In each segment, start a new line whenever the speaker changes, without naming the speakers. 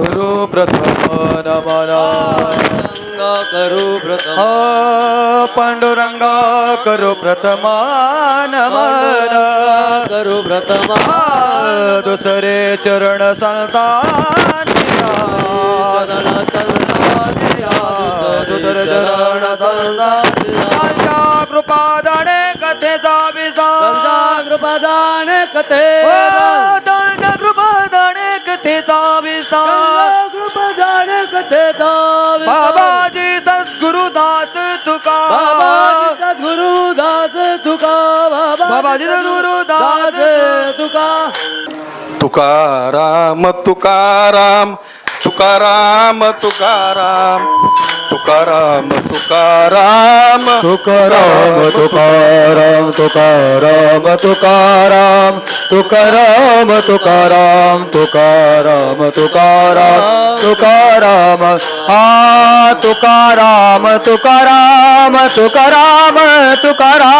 करू प्रथम नमना।
करू प्रथम।
हा पांडुरंगा करू प्रथम नमन।
करू प्रथम।
हा दुसरे चरण संतानिया दुसरे चरण संतानिया कृपादाने कथेचा विसार
कृपादान कथे
बाबाजी सद्गुरुदास तुका
तुकाराम तुकाराम तुकाराम तुकाराम तुकाराम तुकाराम
तुकाराम तुकाराम तुकाराम तुकाराम तुकाराम तुकाराम तुकाराम तुकाराम तुकाराम हा तुकाराम तुकाराम तुकाराम तुकाराम
राम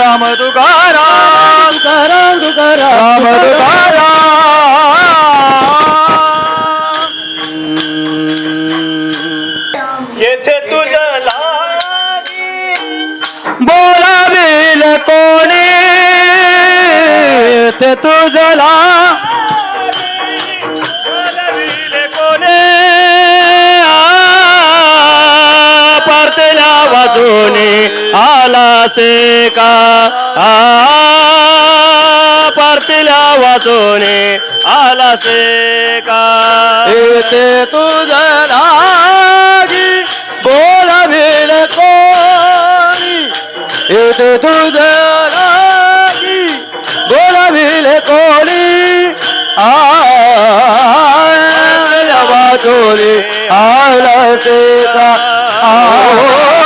राम तुकाराम
तुकाराम
तुकाराम तुकाराम
येथे तुझ्या
बोलावेल कोणी. येथे तुझला
कोणी.
परतल्या वाजूने आला से का? आ पारतीला वाचून आला से का ते तुझं लागी भेल कोणी. येते तुझं लागी बोल भेल कोणी. आ वाचून आला से का? आ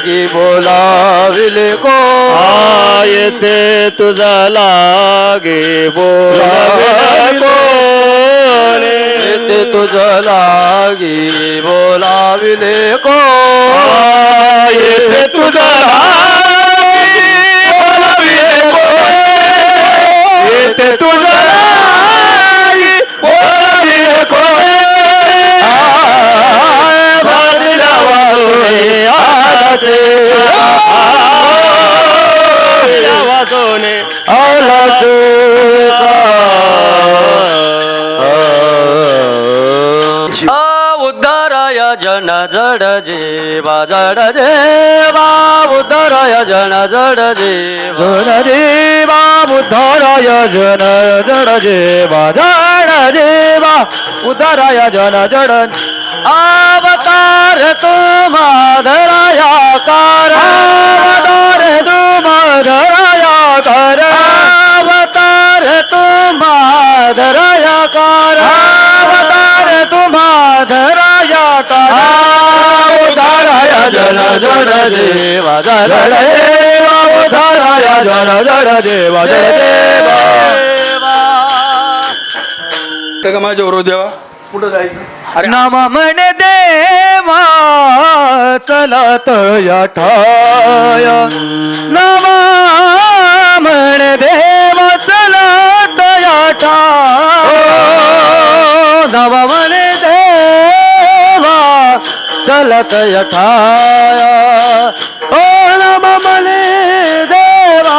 लागी बोलाविले को. येते तुझा लागे बोलाविले येते तुझा लागे बोलाविले को. येते तुझा लागे
जड जेवा उद्धाराय जन जड जेवा
जन देवा उद्धाराय जन जड जेवा जड देवा उद्धाराय जन जड
अवतार तो माधराया कार.
अवतार तू माधराया कर.
अवतार तो माधराया
जन जड देवा जड देवा उद्धाराय जन जड देवा जड देवा।
का माझ्या बरोबर देवा कुठं जायचं? अरे
नम म्हण देवा चलत या ठाय. नम म्हण देवा चलत या ठाय. नम म्हण देवा चलत यथाया। ओ नम म्हण देवा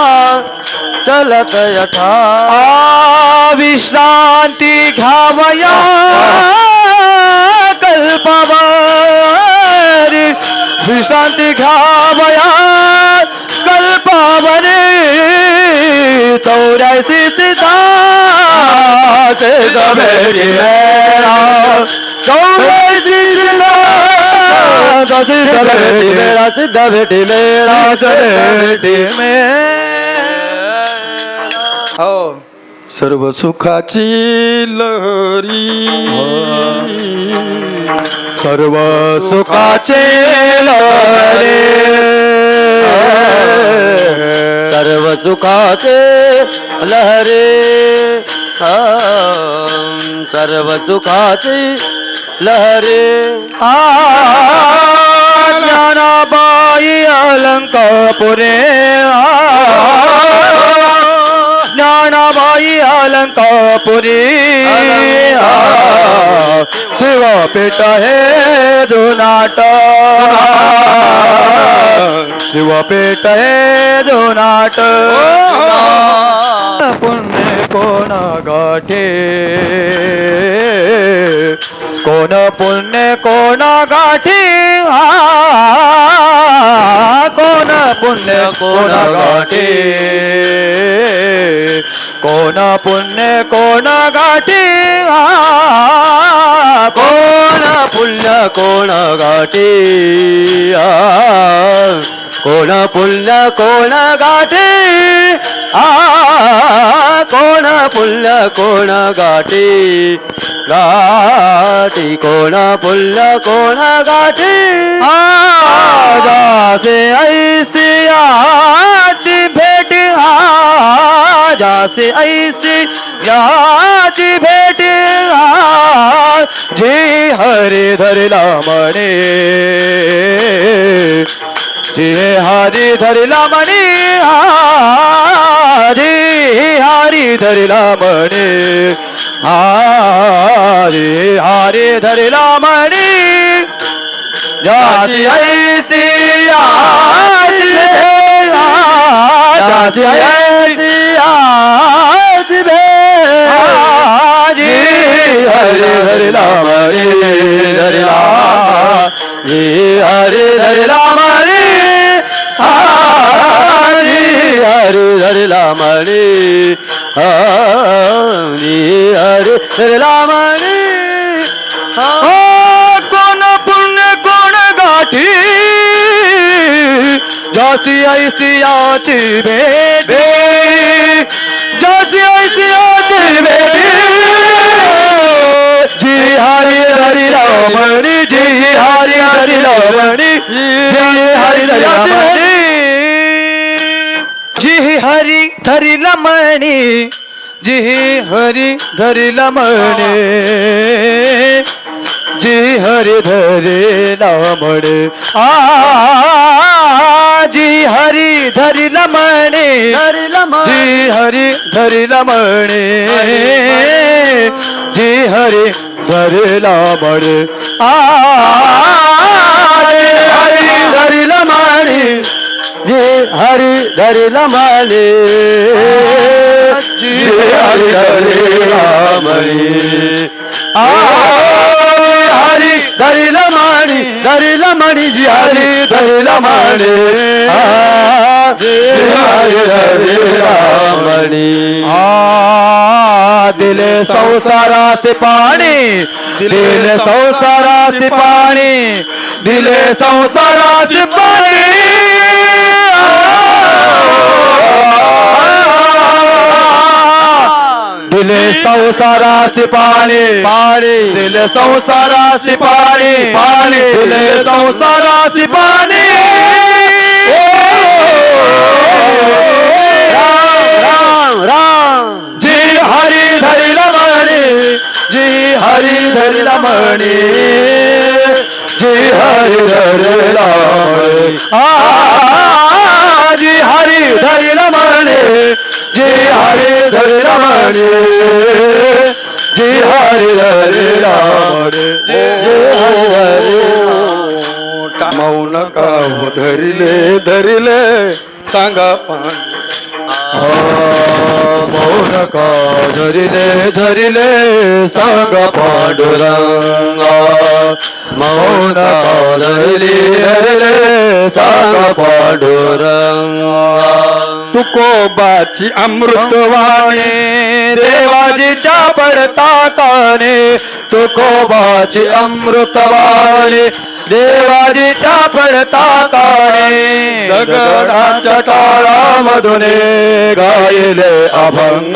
चलत यठा विश्रांती घ्यावया कल्पावर। विश्रांती घ्यावया कल्पावरे। चौऱ्याऐंशी भेटी मेळा गौरी दिसला सिद्ध भेटी मेळा सिद्ध भेटी मेळा भेटी मेळा
हो. सर्व सुखाची लहरी.
सर्व सुखाचे लहरे. सर्व सुखाचे लहरे. हा, सर्व सुखाचे लहरे. आ ज्ञानाबाई अलंकापुरे ज्ञानाबाई अलंकापुरी शिवपीठ हे जुनाट। शिवपीठ हे जुनाट। पुण्य कोण गाठे? कोण पुण्य कोण गाठी? हा कोण पुण्य कोण गाठी? कोण पुण्य कोण गाठी? कोण पुण्य कोण गाठी? कोण पुण्य कोण गाठी? कोण पुण्य कोण गाठी? गाठी कोण पुण्य कोण गाठी। आ जासे ऐसी याची भेट आ जासे ऐसी याची भेट। आ जी हरी धरला म्हणे जी हरी धरला म्हणे जी हरी धरला म्हणे हरे हरे धरला म्हणे जासी ऐसी आज जासी ऐसी आज जी हरे हरे राम हरे हरे राम जी हरे हरे राम हरे हरे हरे हरे राम हरे हरे हरे हरे राम हरे ओ कोण पुण्य कोण गाठी जासी ऐसी याची भेट जासी ऐसी याची भेट जी हरी हरी रामणी जी हरी हरी रामणी जी हरी धरी लमणी जी हरी धरी लमणे जी हरी धरी लमणे आ जी हरी धरी लमणे जी हरी धरी लमणे जी हरी धरी लमणे आ हरी धरी लमणे जे हरी धरी लमाले जे हरी धरी रामणी हरी धरी लमाणी धरी लमाणी जी हरी धरी जे हरी धरी रामणी दिले संसाराचे पाणी दिले संसाराचे पाणी दिले संसाराचे पाणी दिले संसाराचे पाणी पाणी. दिले संसाराचे पाणी पाणी. दिले संसाराचे पाणी. राम राम. जी हरी धरी रमणी जी हरी धरी रमणी जी हरी धरी रमणी आ जी हरी धरी जी हरी धरी रमणी जी हरी धरी रमणी जी हरी धरी
मौन का धरिले धरिले सांगा पण.
नका धरिले धरिले सांग पांडुरंगा. मौन धरली धरिले धरिले सांग पांडुरंगा.
तुकोबाची अमृतवाणी
देवाजीच्या पडता काने तुकोबाची अमृतवाणी देवाजीच्या पडता काने दगडाच्या टाळामधून गायले अभंग.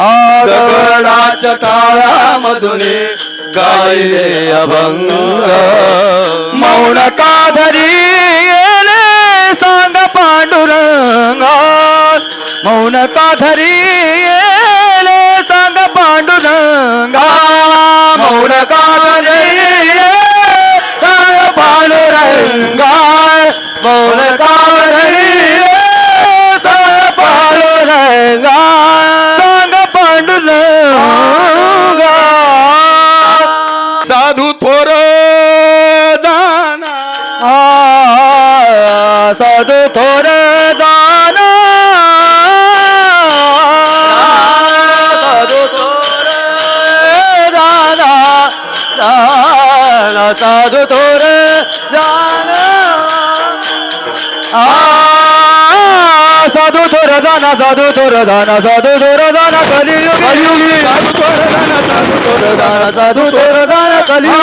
हा दगडाच्या टाळामधून गायले अभंग. मौन का धरी येले? सांग पांडुरंगा. मौन का
साधू थोर जाना
साधू थोर जाना साधू थोर जाना जाना साधू దురదన సదు దురదన సదు దురదన కలియుగి సదు దురదన కలియుగి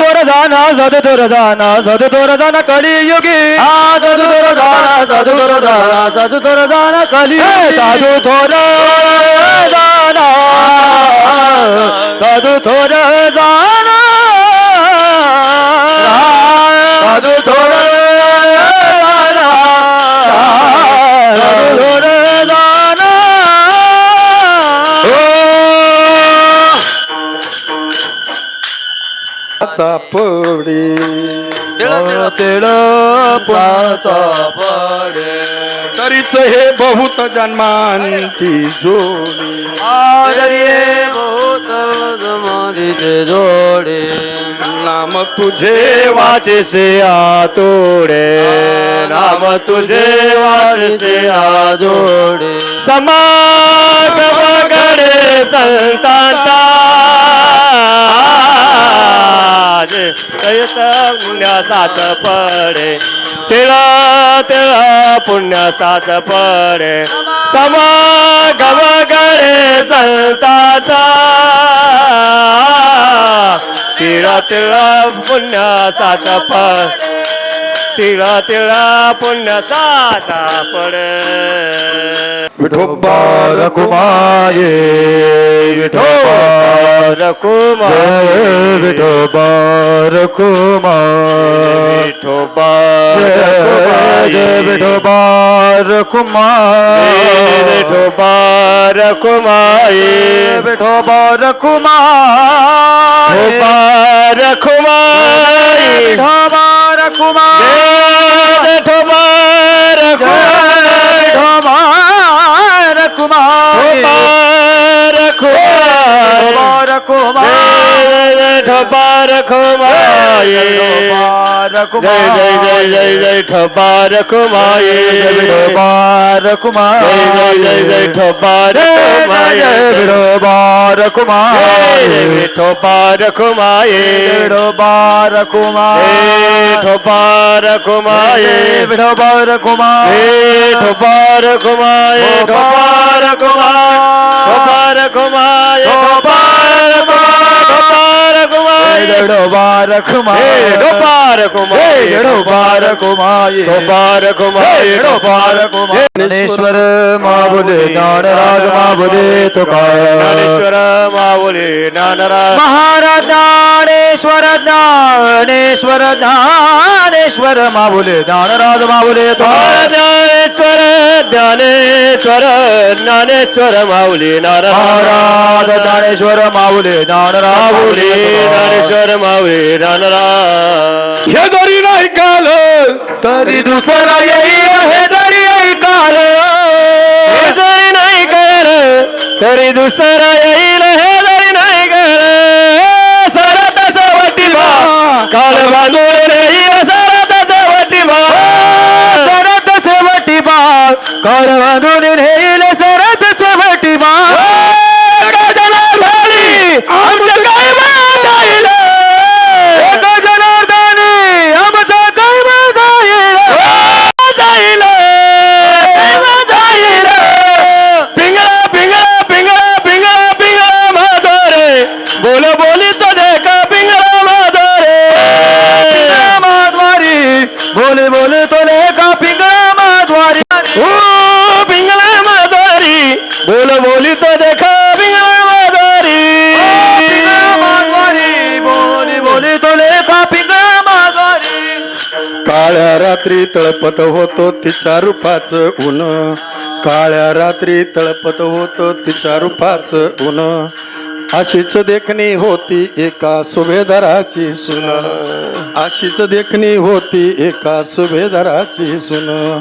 దురదన సదు దురదన సదు దురదన కలియుగి సదు దురదన సదు దురదన సదు దురదన కలియుగి సదు దురదన సదు దురదన
चापडे
तेळ पाचा पडे
तरीच हे बहुत जन्मांती जोडी.
आदरिये बहुत समाधीचे जोडे.
नाम तुझे
वाचे से आतोडे. नाम तुझे वाचे से आजोडे समागम गडे संतांचा. कैत पुण्यासात पडे. तिळा तिळा पुण्यासात पडे. समागम गडे चलताचा तिळा तिळा पुण्यासात पडे. तिळा तिळा पुण्य સાતા પડે વિઠોબા રઘુમાય વિઠોબા રઘુમાય વિઠોબા રઘુમાય વિઠોબા રઘુમાય વિઠોબા રઘુમાય વિઠોબા રઘુમાય વિઠોબા રઘુમાય વિઠોબા રઘુમાય રખો રખો ઠપા રખો જય જય જય જય ઠપા રખો માય રખો જય જય જય ઠપા રખો માય ઠપા રખો માય ઠપા રખો માય હેઠો પાર કુમાય હેઠો પાર કુમાય હેઠો પાર કુમાય હેઠો પાર કુમાય હેઠો પાર કુમાય હેઠો પાર કુમાય ज्ञानेश्वर माबुले ज्ञानराज माबुले तुकारामेश्वर माबुले ज्ञानराज महाराज ज्ञानेश्वर ज्ञानेश्वर ज्ञानेश्वर माबुले ज्ञानराज माबुले ज्ञानेश्वर ज्ञानेश्वर ज्ञानेश्वर माऊली महाराज ज्ञानेश्वर माऊली ज्ञानराज माऊली ज्ञानेश्वर माऊली ज्ञानराज
हे जरी नाही काल
तरी दुसरा येईल हे जरी ऐकाल हे जरी नाही कळ तरी दुसरा येईल हे जरी बोल बोल तोले का पिंगला माधवारी? ओ पिंगला माधवारी. बोल बोली तो देखा पिंगला माधवारी. माधवारी. बोल बोली तोले का पिंगळ माधवारी. काळ्या रात्री
तळपत होतो तिच्या रूपाचं ऊन. काळ्या रात्री तळपत होतो तिच्या रूपाचं ऊन. अशीच देखणी होती एका सुभेदाराची सुन. अशीच देखणी होती एका सुभेदाराची सुन.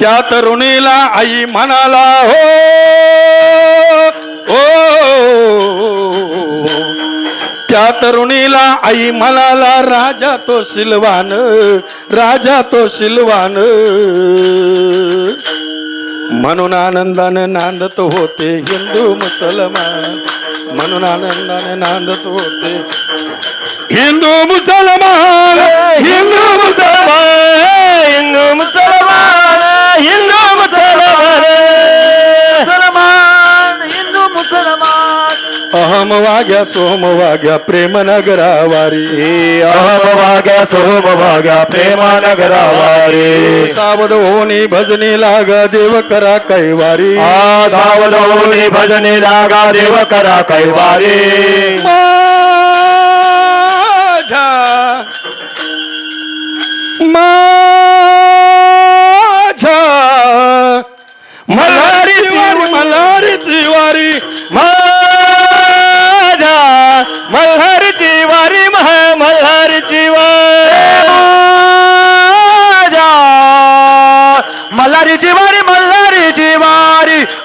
त्या तरुणीला आई म्हणाला हो ओ त्या तरुणीला आई म्हणाला राजा तो शिलवान राजा तो शिलवान. म्हणून आनंदानं नांदत होते हिंदू मुसलमान. म्हणून आनंदानं नांदत होते. हिंदू मुसलमान हिंदू मुसलमान
हिंदू मुसलमान हिंदू मुसलमान.
अहम वाग्या सोम वाग्या प्रेम नगरावारी
अहम वाग्या सोम वाग्या प्रेमानगरावारी.
सावध होणी भजनी लाग देव करा कैवारी.
सावधोनी भजनी लागा देव करा कैवारी.
माझ्या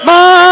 my